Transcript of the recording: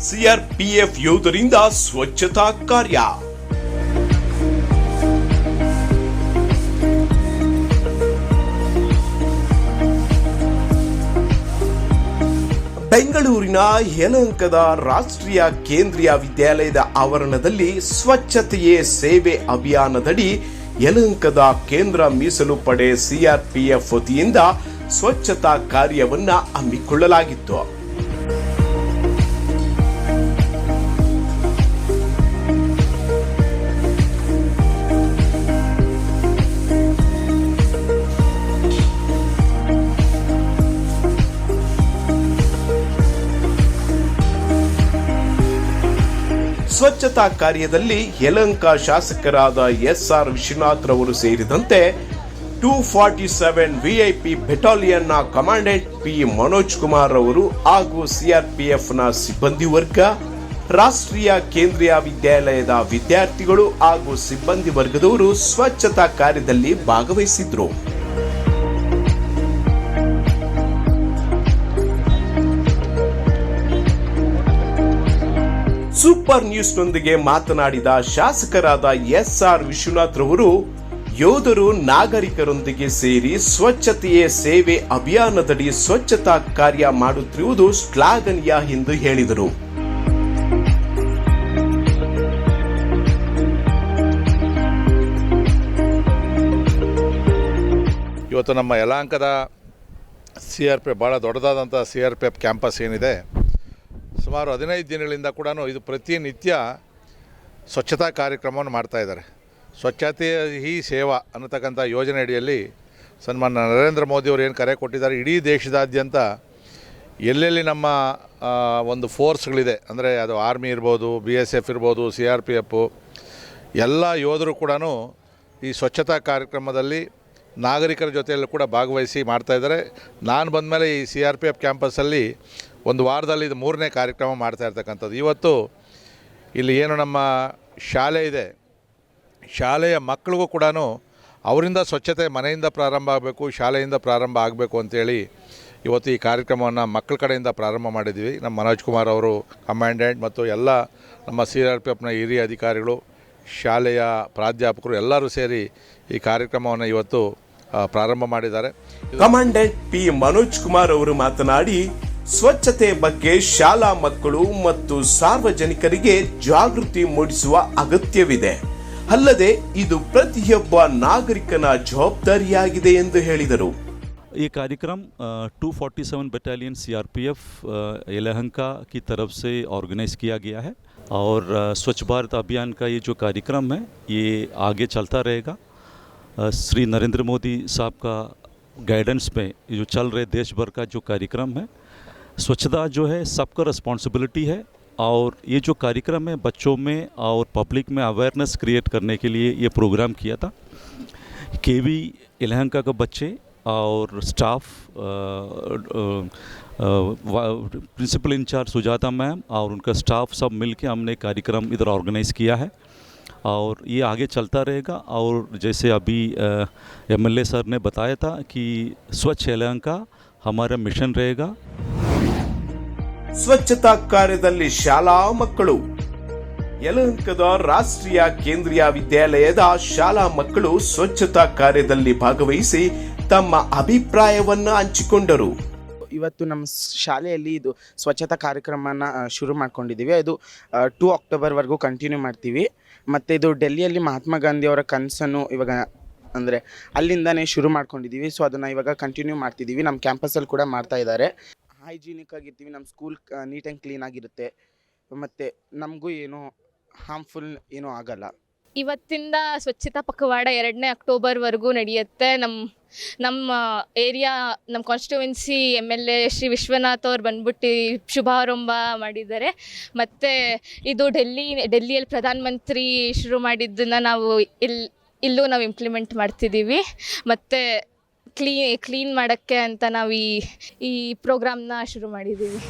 CRPF ಯೋಧರಿಂದ ಸ್ವಚ್ಛತಾ ಕಾರ್ಯ. ಬೆಂಗಳೂರಿನ ಯಲಹಂಕದ ರಾಷ್ಟ್ರೀಯ ಕೇಂದ್ರೀಯ ವಿದ್ಯಾಲಯದ ಆವರಣದಲ್ಲಿ ಸ್ವಚ್ಛತೆಯೇ ಸೇವೆ ಅಭಿಯಾನದಡಿ ಯಲಹಂಕದ ಕೇಂದ್ರ ಮೀಸಲು ಪಡೆ ಸಿಆರ್ಪಿಎಫ್ ವತಿಯಿಂದ ಸ್ವಚ್ಛತಾ ಕಾರ್ಯವನ್ನ ಹಮ್ಮಿಕೊಳ್ಳಲಾಗಿತ್ತು. ಸ್ವಚ್ಛತಾ ಕಾರ್ಯದಲ್ಲಿ ಯಲಂಕ ಶಾಸಕರಾದ ಎಸ್ ಆರ್ ವಿಶ್ವನಾಥ್ ರವರು ಸೇರಿದಂತೆ ಟೂ ಫಾರ್ಟಿ ಸೆವೆನ್ ವಿಐಪಿ ಬೆಟಾಲಿಯನ್ನ ಕಮಾಂಡೆಂಟ್ ಪಿ ಮನೋಜ್ ಕುಮಾರ್ ಅವರು ಹಾಗೂ ಸಿಆರ್ಪಿಎಫ್ನ ಸಿಬ್ಬಂದಿ ವರ್ಗ, ರಾಷ್ಟ್ರೀಯ ಕೇಂದ್ರೀಯ ವಿದ್ಯಾಲಯದ ವಿದ್ಯಾರ್ಥಿಗಳು ಹಾಗೂ ಸಿಬ್ಬಂದಿ ವರ್ಗದವರು ಸ್ವಚ್ಛತಾ ಕಾರ್ಯದಲ್ಲಿ ಭಾಗವಹಿಸಿದ್ರು. ಸೂಪರ್ ನ್ಯೂಸ್ನೊಂದಿಗೆ ಮಾತನಾಡಿದ ಶಾಸಕರಾದ ಎಸ್ ಆರ್ ವಿಶ್ವನಾಥ್ ರವರು, ಯೋಧರು ನಾಗರಿಕರೊಂದಿಗೆ ಸೇರಿ ಸ್ವಚ್ಛತೆಯೇ ಸೇವೆ ಅಭಿಯಾನದಡಿ ಸ್ವಚ್ಛತಾ ಕಾರ್ಯ ಮಾಡುತ್ತಿರುವುದು ಶ್ಲಾಘನೀಯ ಎಂದು ಹೇಳಿದರು. ಇವತ್ತು ನಮ್ಮ ಯಲಹಂಕದ ಸಿ ಆರ್ ಪಿ ಎಫ್ ಭಾಳ ದೊಡ್ಡದಾದಂಥ C R P F campus ಏನಿದೆ ಸುಮಾರು ಹದಿನೈದು ದಿನಗಳಿಂದ ಕೂಡ ಇದು ಪ್ರತಿನಿತ್ಯ ಸ್ವಚ್ಛತಾ ಕಾರ್ಯಕ್ರಮವನ್ನು ಮಾಡ್ತಾ ಇದ್ದಾರೆ. ಸ್ವಚ್ಛತೆ ಹಿ ಸೇವಾ ಅನ್ನತಕ್ಕಂಥ ಯೋಜನೆ ಅಡಿಯಲ್ಲಿ ಸನ್ಮಾನ ನರೇಂದ್ರ ಮೋದಿಯವರು ಏನು ಕರೆ ಕೊಟ್ಟಿದ್ದಾರೆ, ಇಡೀ ದೇಶದಾದ್ಯಂತ ಎಲ್ಲೆಲ್ಲಿ ನಮ್ಮ ಒಂದು ಫೋರ್ಸ್ಗಳಿದೆ, ಅಂದರೆ ಅದು ಆರ್ಮಿ ಇರ್ಬೋದು, ಬಿ ಎಸ್ ಎಫ್ ಇರ್ಬೋದು, ಸಿ ಆರ್ ಪಿ ಎಫು, ಎಲ್ಲ ಯೋಧರು ಕೂಡ ಈ ಸ್ವಚ್ಛತಾ ಕಾರ್ಯಕ್ರಮದಲ್ಲಿ ನಾಗರಿಕರ ಜೊತೆಯಲ್ಲೂ ಕೂಡ ಭಾಗವಹಿಸಿ ಮಾಡ್ತಾಯಿದ್ದಾರೆ ನಾನು ಬಂದಮೇಲೆ ಈ ಸಿ ಆರ್ ಪಿ ಎಫ್ ಕ್ಯಾಂಪಸ್ಸಲ್ಲಿ ಒಂದು ವಾರದಲ್ಲಿ ಇದು ಮೂರನೇ ಕಾರ್ಯಕ್ರಮ ಮಾಡ್ತಾ ಇರ್ತಕ್ಕಂಥದ್ದು. ಇವತ್ತು ಇಲ್ಲಿ ಏನು ನಮ್ಮ ಶಾಲೆ ಇದೆ. ಶಾಲೆಯ ಮಕ್ಕಳಿಗೂ ಕೂಡ ಅವರಿಂದ ಸ್ವಚ್ಛತೆ ಮನೆಯಿಂದ ಪ್ರಾರಂಭ ಆಗಬೇಕು, ಶಾಲೆಯಿಂದ ಪ್ರಾರಂಭ ಆಗಬೇಕು ಅಂತೇಳಿ ಇವತ್ತು ಈ ಕಾರ್ಯಕ್ರಮವನ್ನು ಮಕ್ಕಳ ಕಡೆಯಿಂದ ಪ್ರಾರಂಭ ಮಾಡಿದ್ವಿ ನಮ್ಮ ಮನೋಜ್ ಕುಮಾರ್ ಅವರು, ಕಮಾಂಡೆಂಟ್ ಮತ್ತು ಎಲ್ಲ ನಮ್ಮ ಸಿ ಆರ್ ಪಿ ಎಫ್ನ ಹಿರಿಯ ಅಧಿಕಾರಿಗಳು, ಶಾಲೆಯ ಪ್ರಾಧ್ಯಾಪಕರು ಎಲ್ಲರೂ ಸೇರಿ ಈ ಕಾರ್ಯಕ್ರಮವನ್ನು ಇವತ್ತು ಪ್ರಾರಂಭ ಮಾಡಿದ್ದಾರೆ. ಕಮಾಂಡೆಂಟ್ ಪಿ ಮನೋಜ್ ಕುಮಾರ್ ಅವರು ಮಾತನಾಡಿ ಸ್ವಚ್ಛತೆ ಬಗ್ಗೆ ಶಾಲಾ ಮಕ್ಕಳು ಮತ್ತು ಸಾರ್ವಜನಿಕರಿಗೆ ಜಾಗೃತಿ ಮೂಡಿಸುವ ಅಗತ್ಯವಿದೆ ಅಲ್ಲದೆ ಇದು ಪ್ರತಿಯೊಬ್ಬ ನಾಗರಿಕನ ಜವಾಬ್ದಾರಿಯಾಗಿದೆ ಎಂದು ಹೇಳಿದರು ये कार्यक्रम two forty seven battalion CRPF Yelahanka की तरफ से ऑर्गेनाइज किया गया है और अ, स्वच्छ भारत अभियान का ये जो कार्यक्रम है ये आगे चलता रहेगा अ, श्री नरेंद्र मोदी साहब का गाइडेंस में ये जो चल रहे देश भर का जो कार्यक्रम है स्वच्छता जो है सबका रिस्पॉन्सिबिलिटी है और ये जो कार्यक्रम है बच्चों में और पब्लिक में अवेयरनेस क्रिएट करने के लिए ये प्रोग्राम किया था। के वी यलहंका के बच्चे और staff principal incharge Sujata ma'am और उनका स्टाफ सब मिलके हमने कार्यक्रम इधर ऑर्गेनाइज किया है और ये आगे चलता रहेगा और जैसे अभी एमएलए सर ने बताया था कि स्वच्छ यलहंका हमारा मिशन रहेगा। ಸ್ವಚ್ಛತಾ ಕಾರ್ಯದಲ್ಲಿ ಶಾಲಾ ಮಕ್ಕಳು. ಯಲಹಂಕದ ರಾಷ್ಟ್ರೀಯ ಕೇಂದ್ರೀಯ ವಿದ್ಯಾಲಯದ ಶಾಲಾ ಮಕ್ಕಳು ಸ್ವಚ್ಛತಾ ಕಾರ್ಯದಲ್ಲಿ ಭಾಗವಹಿಸಿ ತಮ್ಮ ಅಭಿಪ್ರಾಯವನ್ನು ಹಂಚಿಕೊಂಡರು. ಇವತ್ತು ನಮ್ಮ ಶಾಲೆಯಲ್ಲಿ ಇದು ಸ್ವಚ್ಛತಾ ಕಾರ್ಯಕ್ರಮನ ಶುರು ಮಾಡ್ಕೊಂಡಿದ್ದೀವಿ ಅದು ಟೂ ಅಕ್ಟೋಬರ್ವರೆಗೂ ಕಂಟಿನ್ಯೂ ಮಾಡ್ತೀವಿ. ಮತ್ತು ಇದು ಡೆಲ್ಲಿಯಲ್ಲಿ ಮಹಾತ್ಮ ಗಾಂಧಿಯವರ ಕನಸನ್ನು ಇವಾಗ, ಅಂದರೆ ಅಲ್ಲಿಂದನೇ ಶುರು ಮಾಡ್ಕೊಂಡಿದ್ದೀವಿ ಸೊ ಅದನ್ನು ಇವಾಗ ಕಂಟಿನ್ಯೂ ಮಾಡ್ತಿದ್ದೀವಿ ನಮ್ಮ ಕ್ಯಾಂಪಸಲ್ಲಿ ಕೂಡ ಮಾಡ್ತಾ ಇದ್ದಾರೆ. ಹೈಜೀನಿಕ್ ಆಗಿರ್ತೀವಿ ನಮ್ಮ ಸ್ಕೂಲ್ ನೀಟ್ ಆ್ಯಂಡ್ ಕ್ಲೀನ್ ಆಗಿರುತ್ತೆ. ಮತ್ತು ನಮಗೂ ಏನು ಹಾರ್ಮ್ಫುಲ್ ಏನೂ ಆಗಲ್ಲ. ಇವತ್ತಿಂದ ಸ್ವಚ್ಛತಾ ಪಖವಾಡ ಎರಡನೇ ಅಕ್ಟೋಬರ್ವರೆಗೂ ನಡೆಯುತ್ತೆ. ನಮ್ಮ ನಮ್ಮ ಏರಿಯಾ ನಮ್ಮ constituency M L A Shri Vishwanath ಅವ್ರು ಬಂದ್ಬಿಟ್ಟು ಶುಭಾರಂಭ ಮಾಡಿದ್ದಾರೆ. ಮತ್ತು ಇದು ಡೆಲ್ಲಿ, ಡೆಲ್ಲಿಯಲ್ಲಿ ಪ್ರಧಾನಮಂತ್ರಿ ಶುರು ಮಾಡಿದ್ದನ್ನು ನಾವು ಇಲ್ಲಿ ಇಲ್ಲೂ ನಾವು ಇಂಪ್ಲಿಮೆಂಟ್ ಮಾಡ್ತಿದ್ದೀವಿ. ಮತ್ತು ಕ್ಲೀ ಕ್ಲೀನ್ ಮಾಡೋಕ್ಕೆ ಅಂತ ನಾವು ಈ ಈ ಪ್ರೋಗ್ರಾಮ್ನ ಶುರು ಮಾಡಿದ್ದೀವಿ